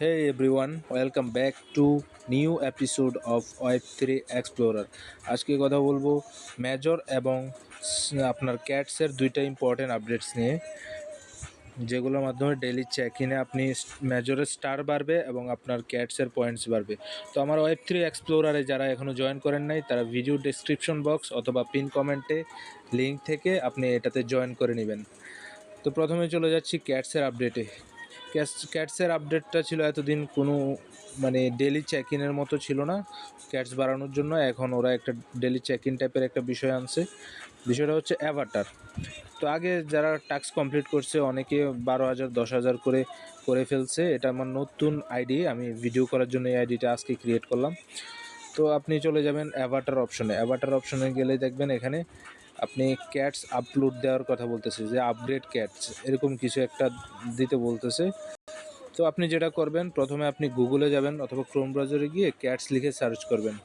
Hey everyone, welcome back to new episode of Web3 Explorer. আজকে কথা বলব major এবং আপনার ক্যাটসের দুইটা ইম্পর্টেন্ট আপডেটস নিয়ে। যেগুলোর মাধ্যমে ডেলি চেক ইনে আপনি মেজরের স্টার বাড়বে এবং আপনার ক্যাটসের পয়েন্টস বাড়বে। তো আমার ওয়েব থ্রি এক্সপ্লোরারে যারা এখনও জয়েন করেন নাই তারা ভিডিও ডেসক্রিপশন বক্স অথবা পিন কমেন্টে লিঙ্ক থেকে আপনি এটাতে জয়েন করে নেবেন। তো প্রথমে চলে যাচ্ছি ক্যাটসের আপডেটে ক্যাটস ক্যাটসের আপডেটটা ছিল এতদিন কোনো মানে ডেলি চেক ইনের মতো ছিল না। ক্যাটস বাড়ানোর জন্য এখন ওরা একটা ডেলি চেক ইন টাইপের একটা বিষয় আনছে। বিষয়টা হচ্ছে অ্যাভাটার তো আগে যারা টাস্ক কমপ্লিট করছে, অনেকে বারো হাজার, দশ হাজার করে করে ফেলছে। এটা আমার নতুন আইডি আমি ভিডিও করার জন্য এই আইডিটা আজকে ক্রিয়েট করলাম। তো আপনি চলে যাবেন অ্যাভাটার অপশনে অ্যাভাটার অপশনে গেলে দেখবেন এখানে আপনি ক্যাটস আপলোড দেওয়ার কথা বলতেছে যে আপগ্রেড ক্যাটস এরকম কিছু একটা দিতে বলতেছে। তো আপনি যেটা করবেন, প্রথমে আপনি গুগলে যাবেন অথবা ক্রোম ব্রাউজারে গিয়ে ক্যাটস লিখে সার্চ করবেন।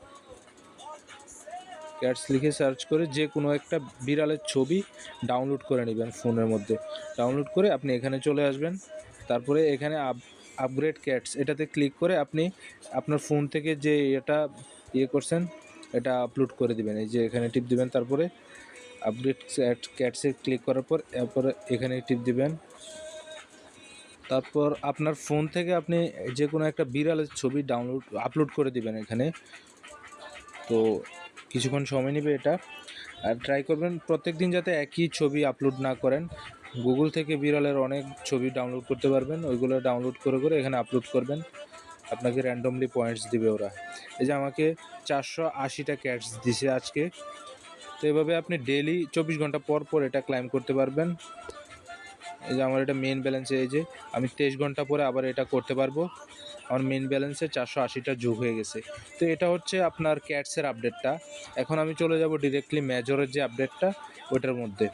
ক্যাটস লিখে সার্চ করে যে কোনো একটা বিড়ালের ছবি ডাউনলোড করে নেবেন ফোনের মধ্যে। ডাউনলোড করে আপনি এখানে চলে আসবেন। তারপরে এখানে আপ আপগ্রেড ক্যাটস এটাতে ক্লিক করে আপনি আপনার ফোন থেকে যে এটা ইয়ে করছেন, এটা আপলোড করে দিবেন। এই যে এখানে টিপ দিবেন, তারপরে আপডেট ক্যাটসে ক্লিক করার পর এরপরে এখানে টিপ দিবেন। তারপর আপনার ফোন থেকে আপনি যে কোনো একটা বিড়ালের ছবি ডাউনলোড আপলোড করে দিবেন এখানে। তো কিছুক্ষণ সময় নেবে এটা। আর ট্রাই করবেন প্রত্যেক দিন যাতে একই ছবি আপলোড না করেন। গুগল থেকে বিড়ালের অনেক ছবি ডাউনলোড করতে পারবেন, ওইগুলো ডাউনলোড করে করে এখানে আপলোড করবেন। আপনাকে র্যান্ডমলি পয়েন্টস দিবে ওরা। এই যে আমাকে চারশো আশিটা ক্যাটস দিছে আজকে। তো এভাবে আপনি ডেলি চব্বিশ ঘণ্টা পর পর এটা ক্লাইম করতে পারবেন। এই যে আমার এটা মেন ব্যালেন্সে এই যে আমি তেইশ ঘণ্টা পরে আবার এটা করতে পারব। আমার মেন ব্যালেন্সে চারশো আশিটা যোগ হয়ে গেছে। তো এটা হচ্ছে আপনার ক্যাটসের আপডেটটা এখন আমি চলে যাব ডিরেক্টলি মেজরের যে আপডেটটা ওটার মধ্যে।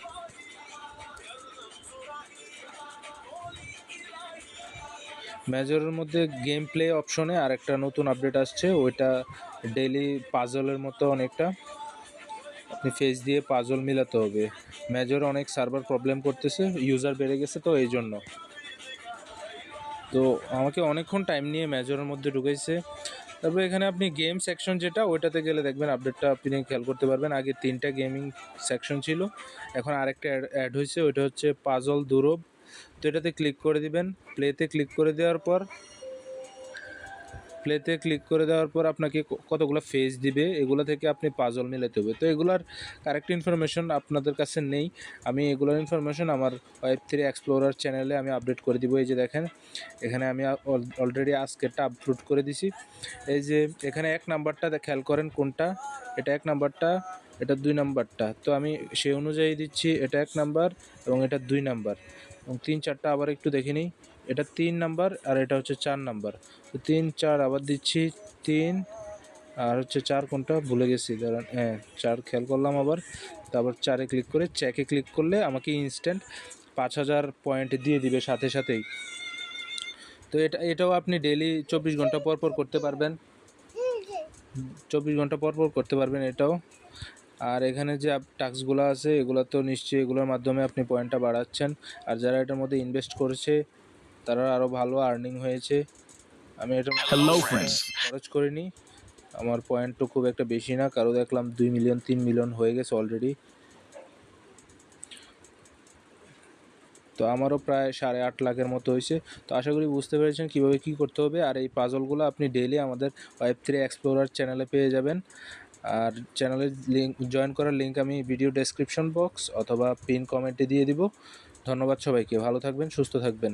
মেজরের মধ্যে গেম প্লে অপশনে আর একটা নতুন আপডেট আসছে, ওইটা ডেইলি পাজলের মতো অনেকটা। ফেস দিয়ে পাজল মিলাতে হবে। মেজর অনেক সার্ভার প্রবলেম করতেছে ইউজার বেড়ে গেছে তো এই জন্য। তো আমাকে অনেকক্ষণ টাইম নিয়ে মেজরের মধ্যে ঢুকেছে তারপরে এখানে আপনি গেম সেকশন যেটা, ওইটাতে গেলে দেখবেন আপডেটটা আপনি খেয়াল করতে পারবেন। আগে তিনটা গেমিং সেকশন ছিল, এখন আরেকটা অ্যাড হয়েছে ওইটা হচ্ছে পাজল দুরব। তো এটাতে ক্লিক করে দিবেন। প্লেতে ক্লিক করে দেওয়ার পর প্লেতে ক্লিক করে দেওয়ার পর আপনাকে কতগুলো ফেজ দিবে, এগুলো থেকে আপনি পাজল মিলাতে হবে। তো এগুলার কারেক্ট ইনফরমেশন আপনাদের কাছে নেই। আমি এগুলোর ইনফরমেশন আমার ওয়েব থ্রি এক্সপ্লোরার চ্যানেলে আমি আপডেট করে দিব। এই যে দেখেন, এখানে আমি অলরেডি আজকেরটা আপলোড করে দিছি। এই যে এখানে এক নাম্বারটা খেয়াল করেন কোনটা? এটা এক নাম্বারটা এটা দুই নাম্বারটা তো আমি সেই অনুযায়ী দিচ্ছি, এটা এক নাম্বার এবং এটা দুই নাম্বার এবং তিন চারটা আবার একটু দেখে নিই। এটা তিন নাম্বার আর এটা হচ্ছে চার নাম্বার। তো তিন, চার আবার দিচ্ছি তিন, আর হচ্ছে চার কোনটা? ভুলে গেছি দাঁড়ান হ্যাঁ চার খেয়াল করলাম আবার। তারপর চারে ক্লিক করে চেকে ক্লিক করলে আমাকে ইনস্ট্যান্ট পাঁচ হাজার পয়েন্ট দিয়ে দিবে সাথে সাথেই। তো এটা, এটাও আপনি ডেলি চব্বিশ ঘণ্টা পর পর করতে পারবেন। চব্বিশ ঘণ্টা পর পর করতে পারবেন এটাও। আর এখানে যে টাস্কগুলো আছে, এগুলো তো নিশ্চয়ই এগুলোর মাধ্যমে আপনি পয়েন্টটা বাড়াচ্ছেন। আর যারা এটার মধ্যে ইনভেস্ট করেছে তারা আরও ভালো আর্নিং হয়েছে। আমি এটা. খরচ করিনি। আমার পয়েন্ট তো খুব একটা বেশি না কারও দেখলাম দুই মিলিয়ন তিন মিলিয়ন হয়ে গেছে অলরেডি তো আমারও প্রায় সাড়ে আট লাখের মতো হয়েছে। তো আশা করি বুঝতে পেরেছেন কীভাবে কী করতে হবে। আর এই পাজলগুলো আপনি ডেইলি আমাদের ওয়েব থ্রি এক্সপ্লোরার চ্যানেলে পেয়ে যাবেন। আর চ্যানেলের লিঙ্ক জয়েন করার লিঙ্ক আমি ভিডিও ডেসক্রিপশন বক্স অথবা পিন কমেন্টে দিয়ে দিব। ধন্যবাদ সবাইকে। ভালো থাকবেন সুস্থ থাকবেন।